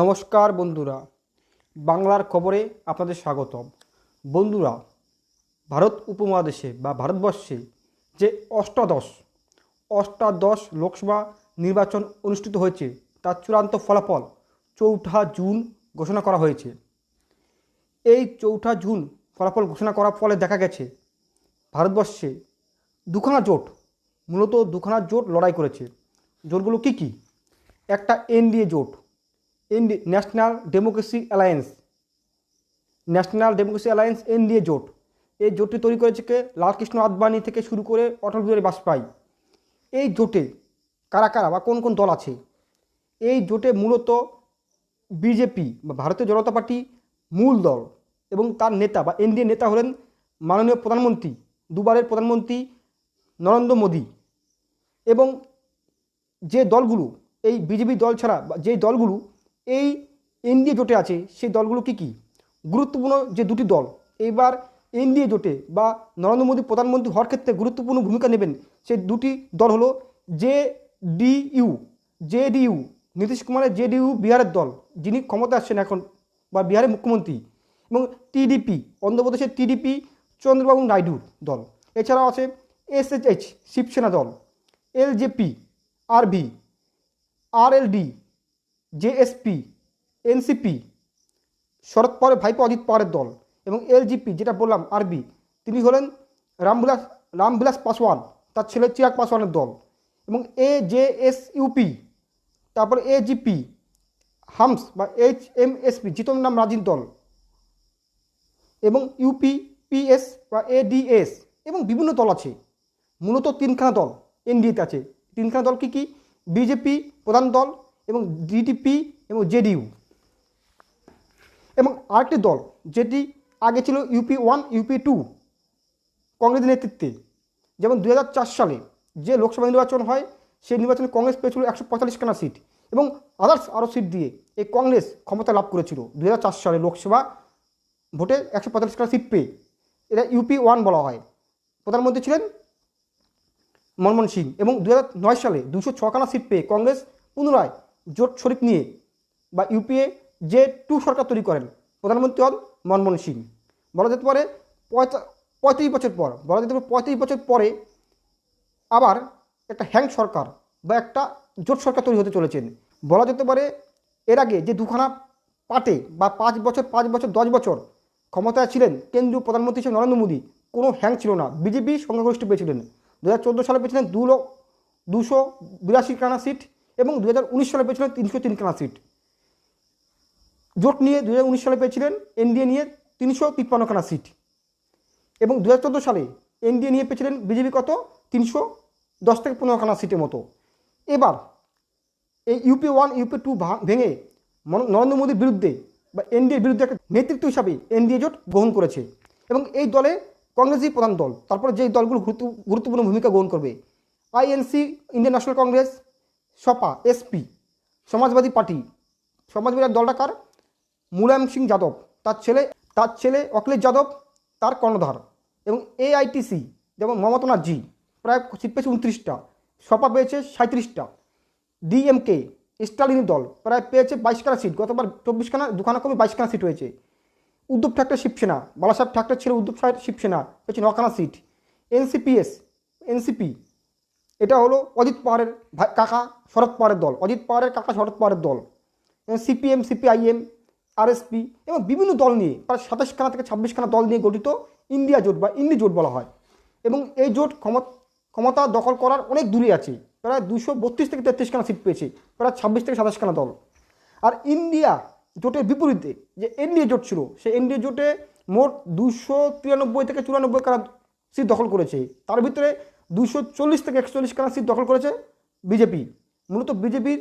নমস্কার বন্ধুরা, বাংলার খবরে আপনাদের স্বাগতম। বন্ধুরা, ভারত উপমহাদেশে বা ভারতবর্ষে যে অষ্টাদশ অষ্টাদশ লোকসভা নির্বাচন অনুষ্ঠিত হয়েছে, তার চূড়ান্ত ফলাফল চৌঠা জুন ঘোষণা করা হয়েছে। এই চৌঠা জুন ফলাফল ঘোষণা করার ফলে দেখা গেছে, ভারতবর্ষে দুখানা জোট, মূলত দুখানা জোট লড়াই করেছে। জোটগুলো কী কী? একটা এনডিএ জোট ND National Democracy Alliance National Democracy Alliance N NDA জোট। এই জোটটি তৈরি করেছে কে? লালকৃষ্ণ আদবানি থেকে শুরু করে অটল বিহারী বাজপেয়ী। এই জোটে কারা কারা বা কোন কোন দল আছে? এই জোটে মূলত বিজেপি বা ভারতীয় জনতা পার্টি মূল দল এবং তার নেতা বা এনডিএ নেতা হলেন মাননীয় প্রধানমন্ত্রী, দুবারের প্রধানমন্ত্রী নরেন্দ্র মোদী। এবং যে দলগুলো, এই বিজেপি দল ছাড়া যে দলগুলো এই এনডিএ জোটে আছে, সেই দলগুলো কি কি? গুরুত্বপূর্ণ যে দুটি দল, এইবার এনডিএ জোটে বা নরেন্দ্র মোদী প্রধানমন্ত্রী হওয়ার ক্ষেত্রে গুরুত্বপূর্ণ ভূমিকা নেবেন সেই দুটি দল হলো J DU J DU Nitish কুমারের জে ডিইউ বিহারের দল, যিনি ক্ষমতা আসছেন এখন, বা বিহারের মুখ্যমন্ত্রী, এবং টিডিপি, অন্ধ্রপ্রদেশের টিডিপি চন্দ্রবাবু নাইডুর দল। এছাড়াও আছে এসএইচ শিবসেনা দল, LJP RV RLD JSP NCP Sharad পাওয়ারের ভাইপো অজিত পাওয়ারের দল এবং এলজিপি যেটা বললাম আরবি তিনি হলেন রামবিলাস রামবিলাস পাসওয়ান, তার ছেলে চিরাগ পাসওয়ানের দল এবং এ জে এস ইউপি তারপর এজিপি হামস বা এইচ এম এসপি জিতম নাম রাজিন দল এবং ইউপি পিএস বা এডিএস এবং বিভিন্ন দল আছে। মূলত তিনখানা দল এনডিএতে আছে। তিনখানা দল কি কি? বিজেপি প্রধান দল এবং ডিটিপি এবং জেডিইউ এবং আরেকটি দল, যেটি আগে ছিল ইউপি ওয়ান ইউপি টু কংগ্রেসের নেতৃত্বে। যেমন দু সালে যে লোকসভা নির্বাচন হয়, সেই নির্বাচনে কংগ্রেস পেয়েছিল একশো পঁয়তাল্লিশখানা সিট এবং আদার্স আরও সিট দিয়ে এই কংগ্রেস ক্ষমতা লাভ করেছিল। দু সালে লোকসভা ভোটে একশো পঁয়তাল্লিশখানা সিট পেয়ে। এটা ইউপি ওয়ান বলা হয়। প্রধানমন্ত্রী ছিলেন মনমোহন সিং এবং দু সালে দুশো ছখানা সিট পেয়ে কংগ্রেস পুনরায় জোট শরিক নিয়ে বা ইউপিএ যে টু সরকার তৈরি করেন, প্রধানমন্ত্রী হন মনমোহন সিং। বলা যেতে পারে পঁয়তা- পঁয়ত্রিশ বছর পর, বলা যেতে পারে পঁয়ত্রিশ বছর পরে আবার একটা হ্যাং সরকার বা একটা জোট সরকার তৈরি হতে চলেছেন। বলা যেতে পারে এর আগে যে দুখানা পার্টে বা পাঁচ বছর পাঁচ বছর, দশ বছর ক্ষমতায় ছিলেন কেন্দ্রীয় প্রধানমন্ত্রী হিসেবে নরেন্দ্র মোদী, কোনো হ্যাং ছিল না। বিজেপি সংখ্যাগরিষ্ঠ পেয়েছিলেন। দু হাজার চোদ্দ সালে পেয়েছিলেন দু লক্ষ দুশো বিরাশি সিট এবং দু হাজার উনিশ সালে পেয়েছিলেন তিনশো তিনখানা সিট। জোট নিয়ে দু হাজার উনিশ সালে পেয়েছিলেন এনডিএ নিয়ে তিনশো তিপ্পান্নখানা সিট। এবং দু হাজার চোদ্দ সালে এনডিএ নিয়ে পেয়েছিলেন বিজেপি কত? তিনশো দশ থেকে পনেরোখানা সিটের মতো। এবার এই ইউপি ওয়ান, ইউপি টু ভেঙে নরেন্দ্র মোদীর বিরুদ্ধে বা এনডিএর বিরুদ্ধে একটা নেতৃত্ব হিসাবে এনডিএ জোট গ্রহণ করেছে। এবং এই দলে কংগ্রেসই প্রধান দল। তারপরে যেই দলগুলো গুরুত্ব- গুরুত্বপূর্ণ ভূমিকা গ্রহণ করবে, INC, Indian National Congress Sapa SP Samajwadi Party. Samajwadi দলটা কার? মুলায়ম সিং যাদব। তার ছেলে তার ছেলে অখিলেশ যাদব, তার কর্ণধার। এবং এআইটিসি যেমন মমতা জি, প্রায় সিট পেয়েছে উনত্রিশটা, সপা পেয়েছে সাঁত্রিশটা ডিএমকে স্টালিনী দল, প্রায় পেয়েছে বাইশখানা সিট। গতবার চব্বিশখানা, দুখানা কমে বাইশখানা সিট হয়েছে। উদ্ধব ঠাকরে শিবসেনা, বালাসাহেব ঠাকরে ছিল উদ্ধব সাহেব শিবসেনা, পেয়েছে নখানা সিট। এনসিপিএস এনসিপি এটা হলো অজিত ভাই কাকা শরৎ পাওয়ারের দল। অজিত পাওয়ারের কাকা শরৎ পাওয়ারের দল। সিপিএম, সিপিআইএম, আরএসপি এবং বিভিন্ন দল নিয়ে, প্রায় সাতাশখানা থেকে ছাব্বিশখানা দল নিয়ে গঠিত ইন্ডিয়া জোট বা ইন্ডি জোট বলা হয়। এবং এই জোট ক্ষমতা দখল করার অনেক দূরে আছে। প্রায় দুশো বত্রিশ থেকে তেত্রিশখানা সিট পেয়েছে। প্রায় ছাব্বিশ থেকে সাতাশখানা দল। আর ইন্ডিয়া জোটের বিপরীতে যে এনডিএ জোট ছিল, সেই এনডিএ জোটে মোট দুশো তিরানব্বই থেকে চুরানব্বই খানা সিট দখল করেছে। তার ভিতরে দুশো চল্লিশ থেকে একচল্লিশ খানা সিট দখল করেছে বিজেপি। মূলত বিজেপির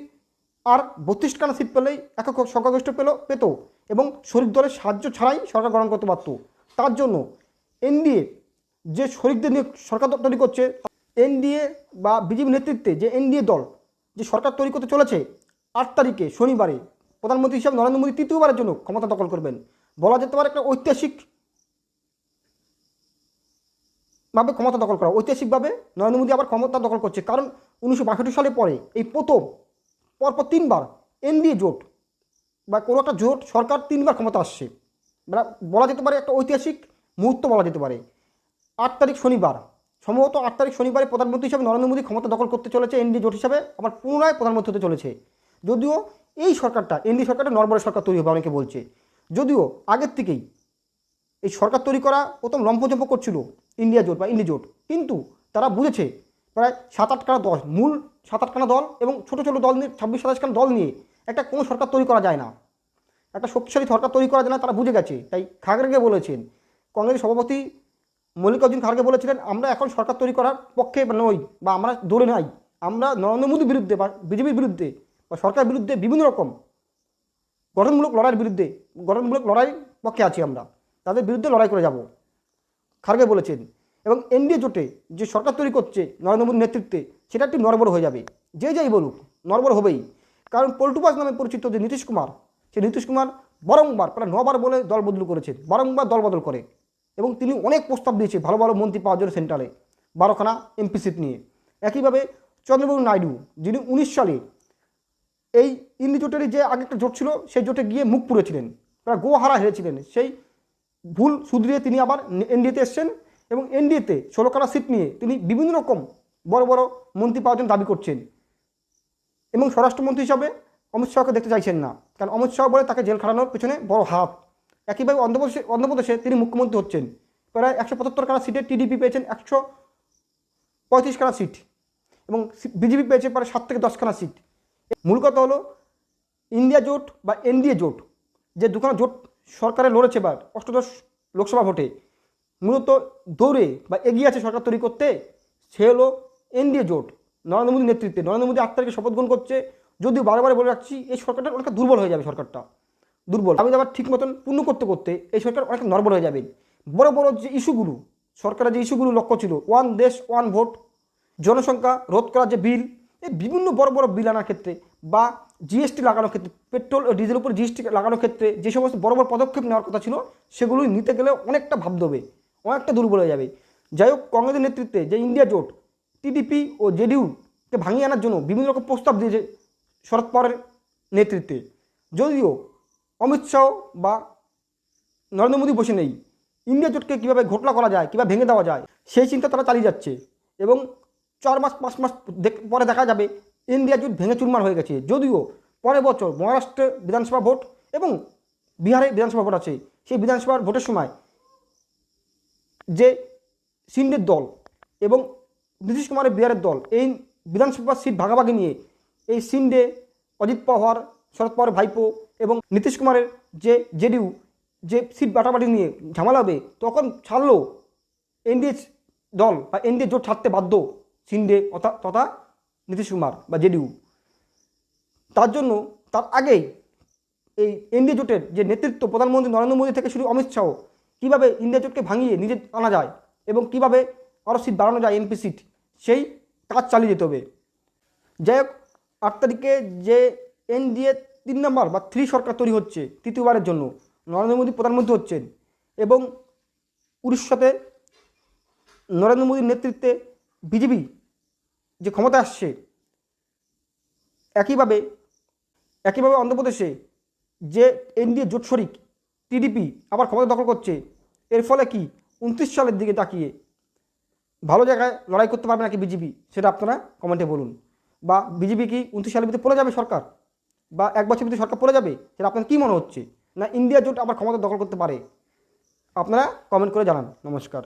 আর বত্রিশ খানা সিট পেলেই একক সংখ্যাগরিষ্ঠ পেল, পেত এবং শরিক দলের সাহায্য ছাড়াই সরকার গঠন করতে পারত। তার জন্য এনডিএ যে শরিকদের নিয়ে সরকার তৈরি করছে, এনডিএ বা বিজেপি নেতৃত্বে যে এনডিএ দল যে সরকার তৈরি করতে চলেছে, আট তারিখে শনিবারে প্রধানমন্ত্রী হিসাবে নরেন্দ্র মোদী তৃতীয়বারের জন্য ক্ষমতা দখল করবেন। বলা যেতে পারে একটা ঐতিহাসিক ভাবে ক্ষমতা দখল করা। ঐতিহাসিকভাবে নরেন্দ্র মোদী আবার ক্ষমতা দখল করছে। কারণ উনিশশো বাষট্টি সালে পরে এই প্রথম, পরপর তিনবার এনডিএ জোট বা কোনো একটা জোট সরকার তিনবার ক্ষমতা আসছে। বলা যেতে পারে একটা ঐতিহাসিক মুহূর্ত বলা যেতে পারে। আট তারিখ শনিবার, সম্ভবত আট তারিখ শনিবারে প্রধানমন্ত্রী হিসাবে নরেন্দ্র মোদী ক্ষমতা দখল করতে চলেছে এনডি জোট হিসাবে, আবার পুনরায় প্রধানমন্ত্রী হতে চলেছে। যদিও এই সরকারটা এনডি সরকারটা নরবরের সরকার তৈরি হবে, অনেকে বলছে। যদিও আগের থেকেই এই সরকার তৈরি করা প্রথম লম্ফজম্প করছিল ইন্ডিয়া জোট বা ইন্ডি জোট কিন্তু তারা বুঝেছে প্রায় সাত আটখানা দল, মূল সাত আটখানা দল এবং ছোটো ছোটো দল নিয়ে, ছাব্বিশ সাতাশখানা দল নিয়ে একটা কোনো সরকার তৈরি করা যায় না। একটা শক্তিশালী সরকার তৈরি করা যায় না, তারা বুঝে গেছে। তাই খাগড়াকে বলেছেন কংগ্রেস সভাপতি মল্লিকার্জুন খাড়গে বলেছিলেন, আমরা এখন সরকার তৈরি করার পক্ষে নই বা আমরা দৌড়ে নাই। আমরা নরেন্দ্র মোদীর বিরুদ্ধে বা বিজেপির বিরুদ্ধে বা সরকারের বিরুদ্ধে বিভিন্ন রকম গঠনমূলক লড়াইয়ের বিরুদ্ধে, গঠনমূলক লড়াই পক্ষে আছি আমরা। তাদের বিরুদ্ধে লড়াই করে যাব। খার্গে বলেছেন, এবং এনডিএ জোটে যে সরকার তৈরি করছে নরেন্দ্র মোদীর নেতৃত্বে, সেটা একটি নরবর হয়ে যাবে। যে যাই বলুক নরবর হবেই। কারণ পল্টুবাস নামে পরিচিত যে নীতিশ কুমার, সে নীতিশ কুমার বারংবার, প্রায় নবার বলে দল বদল করেছেন বারংবার দল বদল করে। এবং তিনি অনেক প্রস্তাব দিয়েছে ভালো ভালো মন্ত্রী পাওয়ার জন্য সেন্ট্রালে, বারোখানা এমপি সিট নিয়ে। একইভাবে চন্দ্রবাবু নাইডু, যিনি উনিশ সালে এই ইন্ডি জোটেরই যে আগে একটা জোট ছিল, সেই জোটে গিয়ে মুখ পুড়েছিলেন, প্রায় গোহারা হেরেছিলেন। সেই ভুল শুধরিয়ে তিনি আবার এনডিএতে এসছেন এবং এনডিএতে ষোলোখানা সিট নিয়ে তিনি বিভিন্ন রকম বড় বড় মন্ত্রী পাওয়ার জন্য দাবি করছেন। এবং স্বরাষ্ট্রমন্ত্রী হিসাবে অমিত শাহকে দেখতে চাইছেন না, কারণ অমিত শাহ বলে তাকে জেল খাটানোর পেছনে বড় হাত। একইভাবে অন্ধ্রপ্রদেশে অন্ধ্রপ্রদেশে তিনি মুখ্যমন্ত্রী হচ্ছেন। প্রায় একশো পঁচাত্তর খানা সিটে টিডিপি পেয়েছেন একশো পঁয়ত্রিশ খানা সিট এবং বিজেপি পেয়েছে প্রায় সাত থেকে দশখানা সিট। মূল কথা হলো, ইন্ডিয়া জোট বা এনডিএ জোট, যে দুখানা জোট সরকারে লড়েছে বা অষ্টদশ লোকসভা ভোটে, মূলত দৌড়ে বা এগিয়ে আছে সরকার তৈরি করতে, সে হলো এনডিএ জোট। নরেন্দ্র মোদীর নেতৃত্বে, নরেন্দ্র মোদী আট তারিখে শপথ গ্রহণ করছে। যদিও বারবার বলে রাখছি, এই সরকারটা অনেকটা দুর্বল হয়ে যাবে সরকারটা। দুর্বল। দাবি আবার ঠিক মতন পূর্ণ করতে করতে এই সরকার অনেক নর্বল হয়ে যাবে। বড় বড় যে ইস্যুগুলো, সরকারের যে ইস্যুগুলো লক্ষ্য ছিল, ওয়ান দেশ, ওয়ান ভোট, জনসংখ্যা, রোধ করার যে বিল, এই বিভিন্ন বড় বড় বিল আনার ক্ষেত্রে বা জিএসটি লাগানোর ক্ষেত্রে, পেট্রোল ও ডিজেলের উপর জিএসটি লাগানোর ক্ষেত্রে যে সমস্ত বড় বড় পদক্ষেপ নেওয়ার কথা ছিল সেগুলো নিতে গেলে অনেকটা ভাব দেবে, অনেকটা দুর্বল হয়ে যাবে। যাই হোক, কংগ্রেসের নেতৃত্বে যে ইন্ডিয়া জোট টিডিপি ও জেডিউকে ভাঙিয়ে আনার জন্য বিভিন্ন রকম প্রস্তাব দিয়েছে শরদ পাওয়ারের নেতৃত্বে। যদিও অমিত শাহ বা নরেন্দ্র মোদী বসে নেই, ইন্ডিয়া জোটকে কীভাবে ঘোটলা করা যায়, কীভাবে ভেঙে দেওয়া যায়, সেই চিন্তা তারা চালিয়ে যাচ্ছে এবং চার মাস, পাঁচ মাস পরে দেখা যাবে ইন্ডিয়া জোট ভেঙে চুরমার হয়ে গেছে। যদিও পরের বছর মহারাষ্ট্রে বিধানসভা ভোট এবং বিহারে বিধানসভা ভোট আছে। সেই বিধানসভার ভোটের সময় যে সিন্ডের দল এবং নীতিশ কুমারের বিহারের দল, এই বিধানসভা সিট ভাগাভাগি নিয়ে এই সিন্ডে অজিত পাওয়ার শরদ পাওয়ার ভাইপো এবং নীতিশ কুমারের যে জেডিউ যে সিট বাটাবাটি নিয়ে ঝামেলা হবে, তখন ছাড়লো এনডিএ দল বা এনডিএ জোট ছাড়তে বাধ্য সিন্ডে তথা নীতিশ কুমার বা জেডিউ তার জন্য তার আগেই এই এনডিএ জোটের যে নেতৃত্ব প্রধানমন্ত্রী নরেন্দ্র মোদী থেকে শুরু অমিত শাহ, কীভাবে ইন্ডিয়া জোটকে ভাঙিয়ে নিজে আনা যায় এবং কীভাবে আরও সিট বাড়ানো যায় এমপি সিট, সেই কাজ চালিয়ে যেতে হবে। যাই হোক, আট তারিখে যে এনডিএ তিন নম্বর বা থ্রি সরকার তৈরি হচ্ছে তৃতীয়বারের জন্য, নরেন্দ্র মোদী প্রধানমন্ত্রী হচ্ছেন এবং উড়িষ্যাতে নরেন্দ্র মোদীর নেতৃত্বে বিজেপি যে ক্ষমতা আসছে, একইভাবে একইভাবে অন্ধ্রপ্রদেশে যে এনডিএ জোট শরিক, টিডিপি আবার ক্ষমতা দখল করছে, এর ফলে কি উনত্রিশ সালের দিকে তাকিয়ে ভালো জায়গায় লড়াই করতে পারবে নাকি বিজেপি, সেটা আপনারা কমেন্টে বলুন। বা বিজেপি কি উনত্রিশ সালের ভিতরে পড়ে যাবে সরকার? বা এক বছর ভিতরে সরকার পড়ে যাবে? সেটা আপনার কী মনে হচ্ছে? না ইন্ডিয়া জোট আবার ক্ষমতা দখল করতে পারে? আপনারা কমেন্ট করে জানান। নমস্কার।